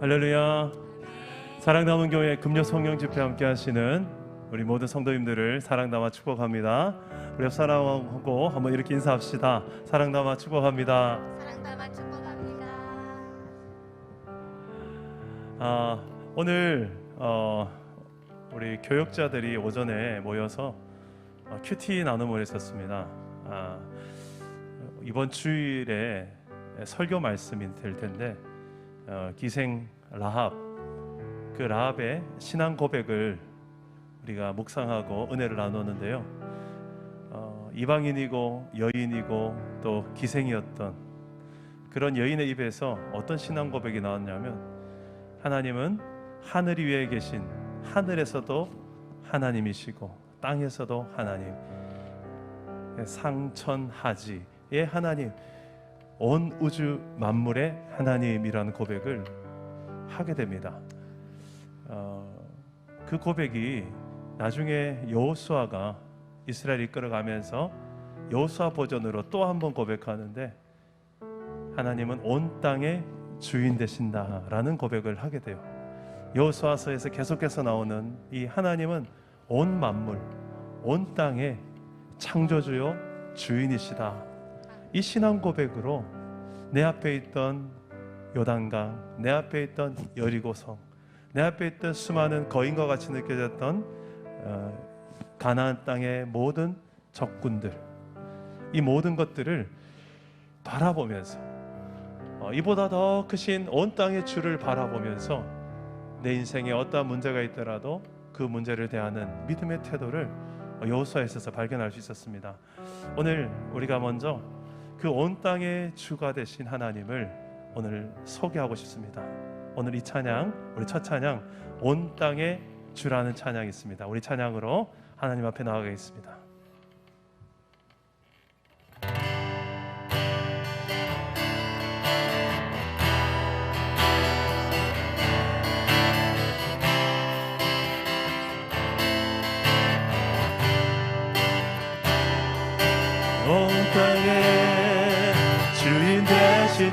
할렐루야. 사랑 남은 교회 금요 성령 집회 함께 하시는 우리 모든 성도님들을 사랑 담아 축복합니다. 우리 옆 사랑하고 한번 이렇게 인사합시다. 사랑 담아 축복합니다. 사랑 담아 축복합니다. 아, 오늘 어, 우리 교역자들이 오전에 모여서 어, 큐티 나눔을 했었습니다. 아, 이번 주일에 설교 말씀이 될 텐데 어, 기생 라합 그 라합의 신앙 고백을 우리가 묵상하고 은혜를 나누는데요. 어, 이방인이고 여인이고 또 기생이었던 그런 여인의 입에서 어떤 신앙 고백이 나왔냐면 하나님은 하늘 위에 계신 하늘에서도 하나님이시고 땅에서도 하나님 상천하지의 하나님 온 우주 만물의 하나님이라는 고백을 하게 됩니다. 어, 그 고백이 나중에 여호수아가 이스라엘 이끌어가면서 여호수아 버전으로 또 한 번 고백하는데 하나님은 온 땅의 주인 되신다라는 고백을 하게 돼요. 여호수아서에서 계속해서 나오는 이 하나님은 온 만물, 온 땅의 창조주요 주인이시다. 이 신앙 고백으로 내 앞에 있던 요단강, 내 앞에 있던 여리고성, 내 앞에 있던 수많은 거인과 같이 느껴졌던 어, 가나안 땅의 모든 적군들, 이 모든 것들을 바라보면서 어, 이보다 더 크신 온 땅의 주를 바라보면서 내 인생에 어떠한 문제가 있더라도 그 문제를 대하는 믿음의 태도를 여호수아에 있어서 발견할 수 있었습니다. 오늘 우리가 먼저 그 온 땅의 주가 되신 하나님을 오늘 소개하고 싶습니다. 오늘 이 찬양, 우리 첫 찬양 온 땅의 주라는 찬양이 있습니다. 우리 찬양으로 하나님 앞에 나아가겠습니다.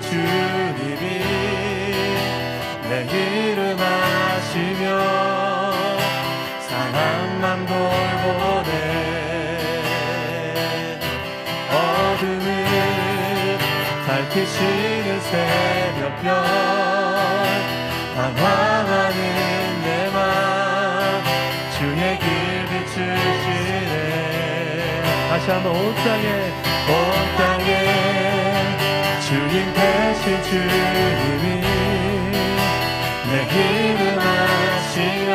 주님이 내 이름 아시며 사랑만 돌보네. 어둠을 밝히시는 새벽별 방황하는 내 맘 주의 길 비추시네. 다시 한번 온 땅에 주님이 내 이름 아시며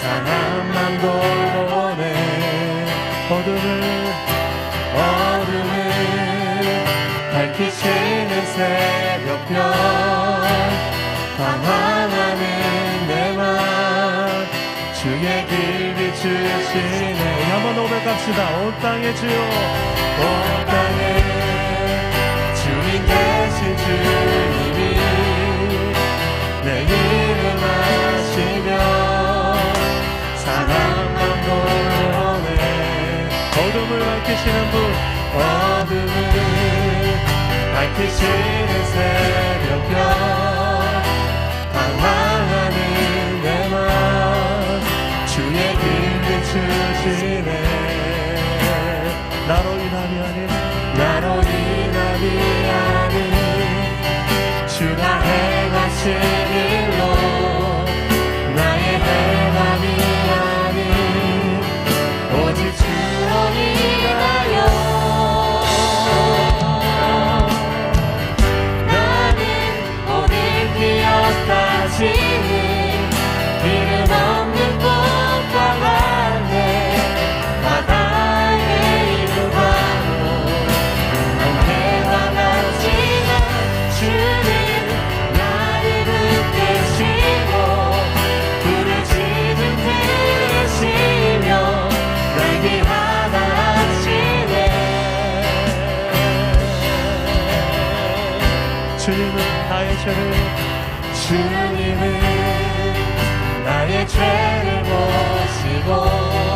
사랑만 돌보네. 어둠을 밝히시는 새벽별 방황하는 내맘 주의 길 비추시네. 한번 고백합시다. 온 땅의 주요 온 땅에 밝히시는 분 어둠을 밝히시는 새벽 행 죄를 주님은 나의 죄를 보시고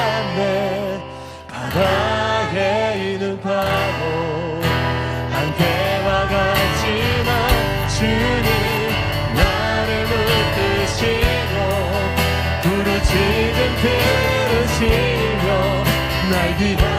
같네 바다에 있는 바보 안개와 같지만 주는 나를 붙드시고 부르짖음 들으시며 날 귀하다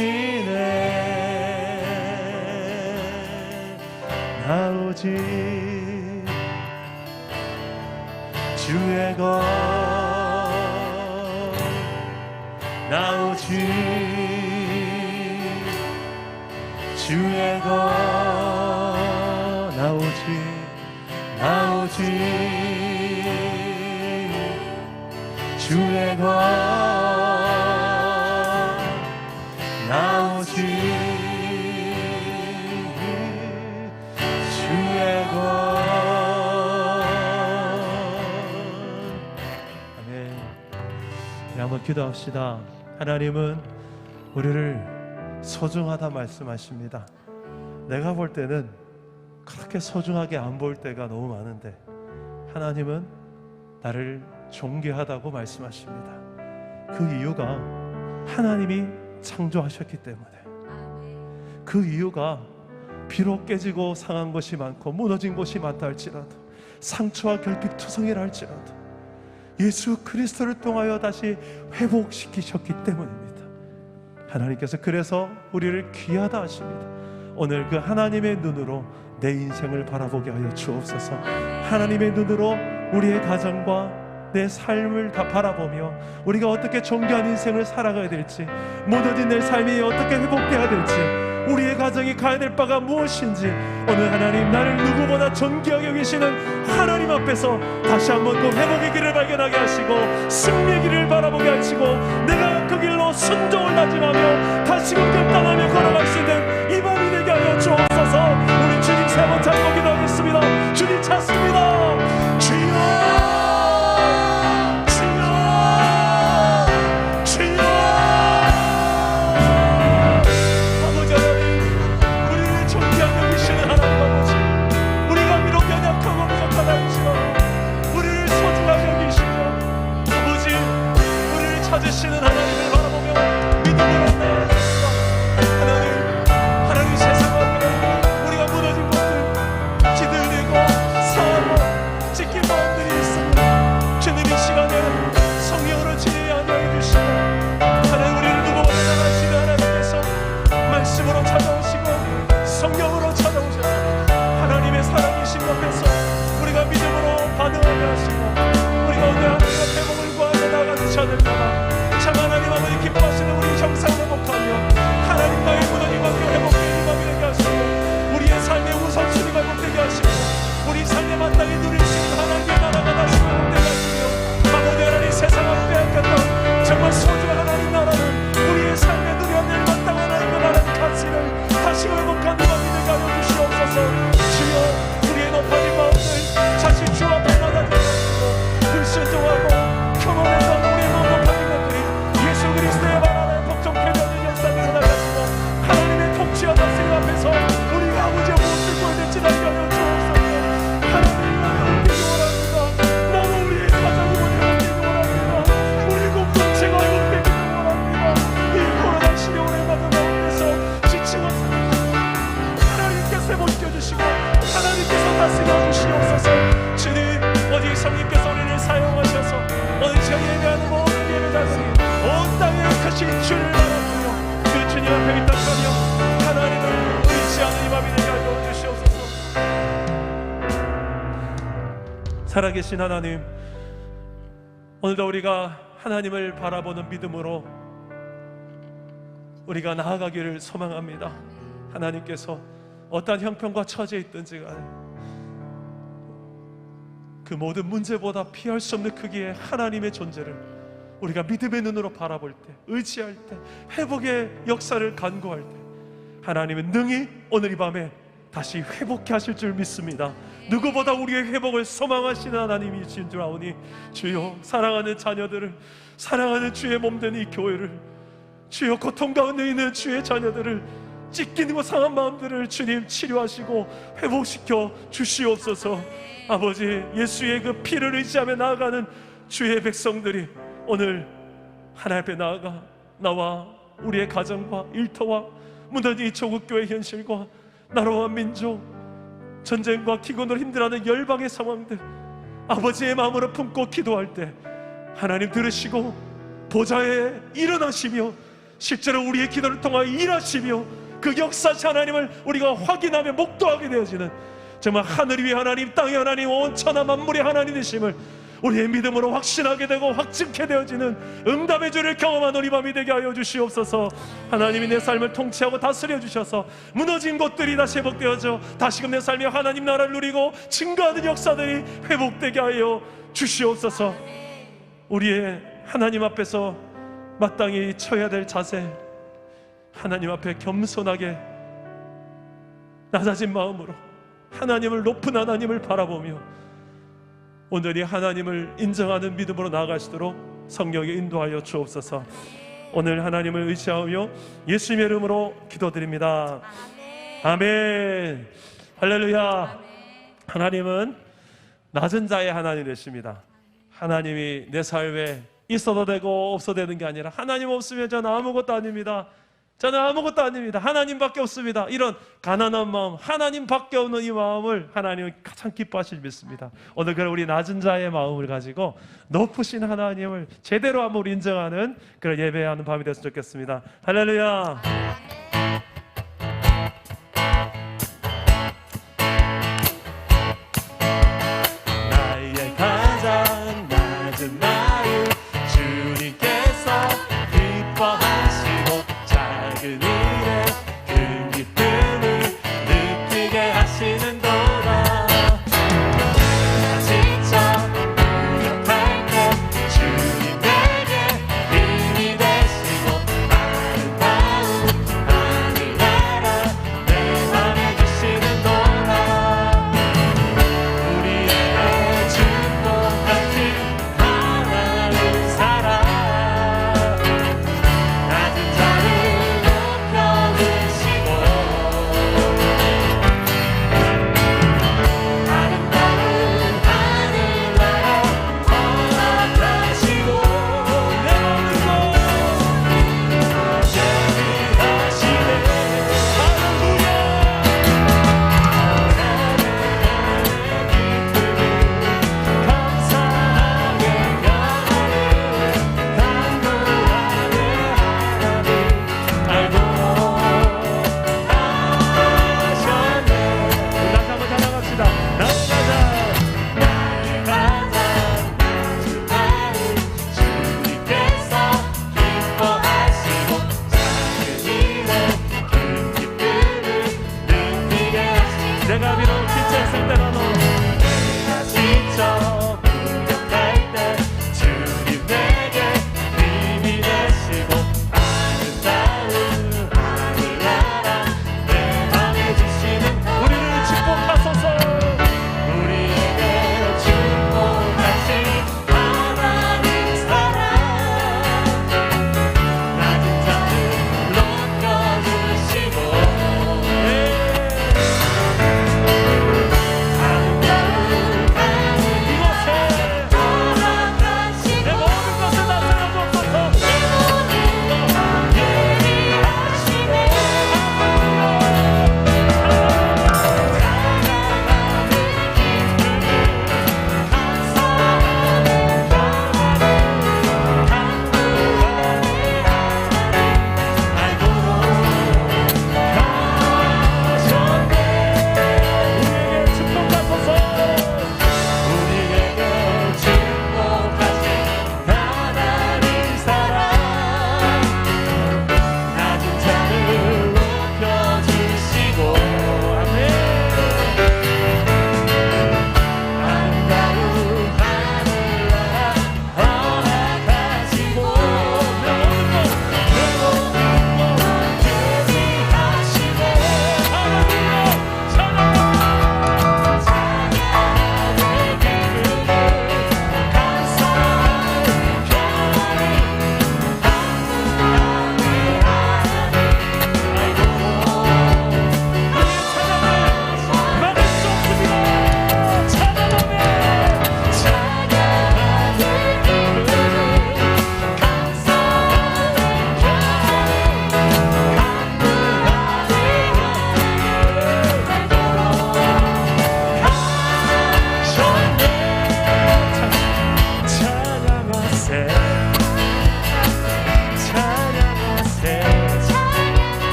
귀하다 하시네. 나오지. 주의 것 기도합시다. 하나님은 우리를 소중하다 말씀하십니다. 내가 볼 때는 그렇게 소중하게 안 볼 때가 너무 많은데 하나님은 나를 존귀하다고 말씀하십니다. 그 이유가 하나님이 창조하셨기 때문에. 그 이유가 비록 깨지고 상한 것이 많고 무너진 곳이 많다 할지라도 상처와 결핍 투성이라 할지라도 예수 그리스도를 통하여 다시 회복시키셨기 때문입니다. 하나님께서 그래서 우리를 귀하다 하십니다. 오늘 그 하나님의 눈으로 내 인생을 바라보게 하여 주옵소서. 하나님의 눈으로 우리의 가정과 내 삶을 다 바라보며 우리가 어떻게 존귀한 인생을 살아가야 될지 무너진 내 삶이 어떻게 회복돼야 될지 우리의 가정이 가야 될 바가 무엇인지 오늘 하나님 나를 누구보다 존귀하게 여기시는 하나님 앞에서 다시 한번 그 회복의 길을 발견하게 하시고 승리의 길을 바라보게 하시고 내가 그 길로 순종을 다짐하며 다시금 결단하며 걸어갈 수 있는 살아계신 하나님 오늘도 우리가 하나님을 바라보는 믿음으로 우리가 나아가기를 소망합니다. 하나님께서 어떠한 형편과 처지에 있든지 간에 그 모든 문제보다 피할 수 없는 크기의 하나님의 존재를 우리가 믿음의 눈으로 바라볼 때, 의지할 때, 회복의 역사를 간구할 때, 하나님은 능히 오늘 이 밤에 다시 회복케 하실 줄 믿습니다. 누구보다 우리의 회복을 소망하시는 하나님이신 줄 아오니 주여 사랑하는 자녀들을 사랑하는 주의 몸된 이 교회를 주여 고통 가운데 있는 주의 자녀들을 찢기고 상한 마음들을 주님 치료하시고 회복시켜 주시옵소서 아버지 예수의 그 피를 의지하며 나아가는 주의 백성들이 오늘 하나님 앞에 나아가 나와 우리의 가정과 일터와 무너진 이 조국교회 현실과 나라와 민족 전쟁과 기근으로 힘들어하는 열방의 상황들 아버지의 마음으로 품고 기도할 때 하나님 들으시고 보좌에 일어나시며 실제로 우리의 기도를 통하여 일하시며 그 역사시 하나님을 우리가 확인하며 목도하게 되어지는 정말 하늘 위의 하나님 땅의 하나님 온 천하 만물의 하나님 되심을 우리의 믿음으로 확신하게 되고 확증케 되어지는 응답의 주를 경험한 우리 밤이 되게 하여 주시옵소서. 하나님이 내 삶을 통치하고 다스려 주셔서 무너진 것들이 다시 회복되어져 다시금 내 삶이 하나님 나라를 누리고 증가하는 역사들이 회복되게 하여 주시옵소서. 우리의 하나님 앞에서 마땅히 쳐야 될 자세 하나님 앞에 겸손하게 낮아진 마음으로 하나님을 높은 하나님을 바라보며 오늘이 하나님을 인정하는 믿음으로 나아가시도록 성령에 인도하여 주옵소서. 오늘 하나님을 의지하며 예수님의 이름으로 기도드립니다. 아멘. 할렐루야. 하나님은 낮은 자의 하나님 되십니다. 하나님이 내 삶에 있어도 되고 없어도 되는 게 아니라 하나님 없으면 저는 아무것도 아닙니다. 저는 아무것도 아닙니다. 하나님밖에 없습니다. 이런 가난한 마음, 하나님밖에 없는 이 마음을 하나님은 가장 기뻐하실 믿습니다. 오늘 그런 우리 낮은 자의 마음을 가지고 높으신 하나님을 제대로 한번 인정하는 그런 예배하는 밤이 됐으면 좋겠습니다. 할렐루야.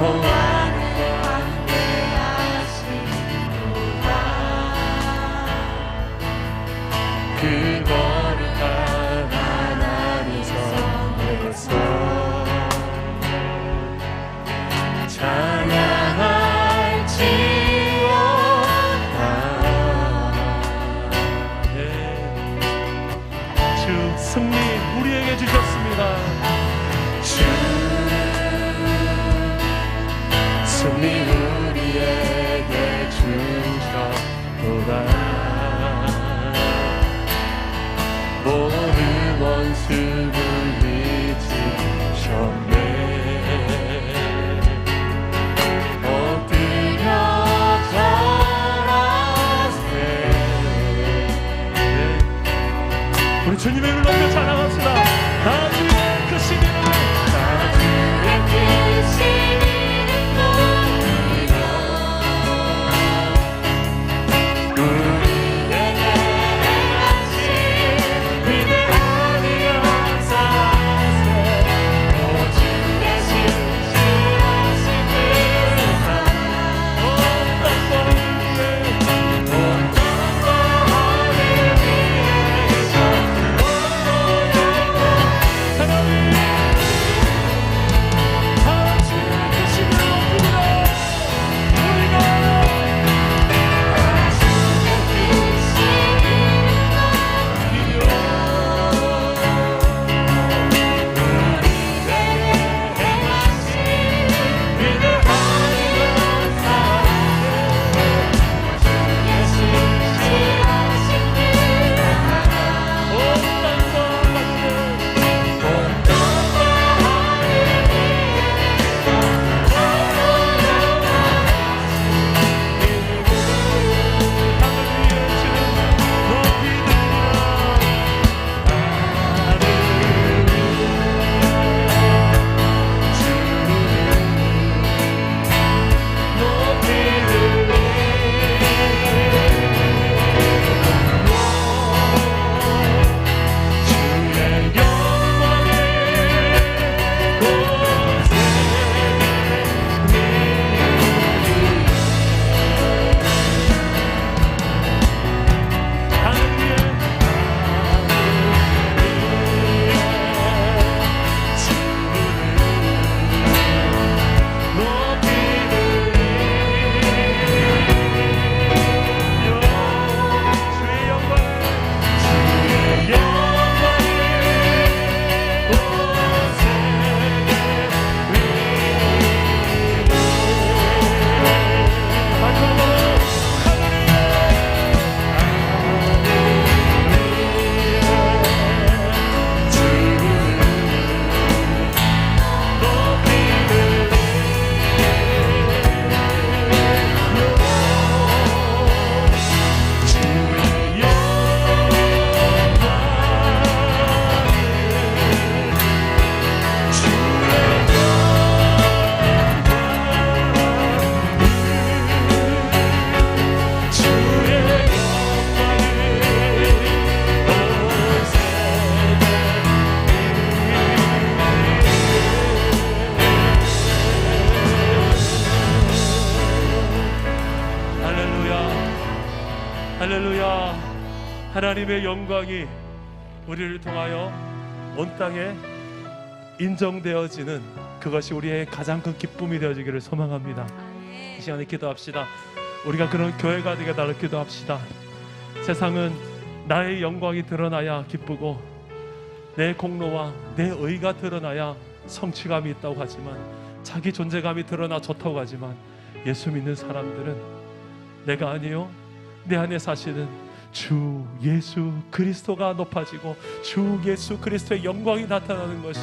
여호 주님 하나님의 영광이 우리를 통하여 온 땅에 인정되어지는 그것이 우리의 가장 큰 기쁨이 되어지기를 소망합니다. 이 시간에 기도합시다. 우리가 그런 교회가 되게 달라 기도합시다. 세상은 나의 영광이 드러나야 기쁘고 내 공로와 내 의가 드러나야 성취감이 있다고 하지만 자기 존재감이 드러나 좋다고 하지만 예수 믿는 사람들은 내가 아니요 내 안에 사시는 주 예수 그리스도가 높아지고 주 예수 그리스도의 영광이 나타나는 것이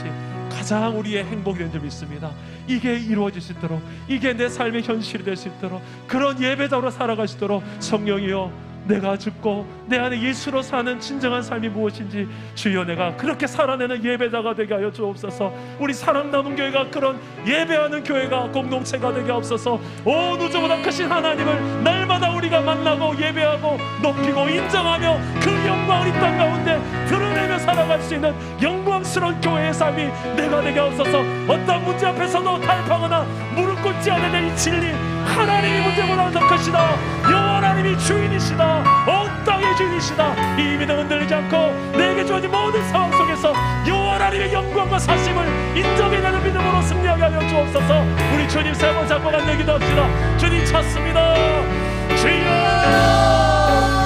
가장 우리의 행복이 된점 있습니다. 이게 이루어질 수 있도록 이게 내 삶의 현실이 될 수 있도록 그런 예배자로 살아갈 수 있도록 성령이여 내가 죽고 내 안에 예수로 사는 진정한 삶이 무엇인지 주여 내가 그렇게 살아내는 예배자가 되게 하여 주옵소서. 우리 사랑 남은 교회가 그런 예배하는 교회가 공동체가 되게 하옵소서. 온 우주보다 크신 하나님을 날마다 우리가 만나고 예배하고 높이고 인정하며 그 영광을 이 땅 가운데 드러 붙들려 살아갈 수 있는 영광스러운 교회의 삶이 내가 되게 없어서. 어떤 문제 앞에서도 탈파하거나 무릎 꿇지 않는 이 진리 하나님이 문제보다 더 크시다. 여호와 하나님이 주인이시다. 온 땅의 주인이시다. 이 믿음 흔들리지 않고 내게 주어진 모든 상황 속에서 여호와 하나님의 영광과 사심을 인정해내는 믿음으로 승리하게 하여 주옵소서. 우리 주님 세번 잡고 간다 기도 합시다. 주님 찾습니다. 주여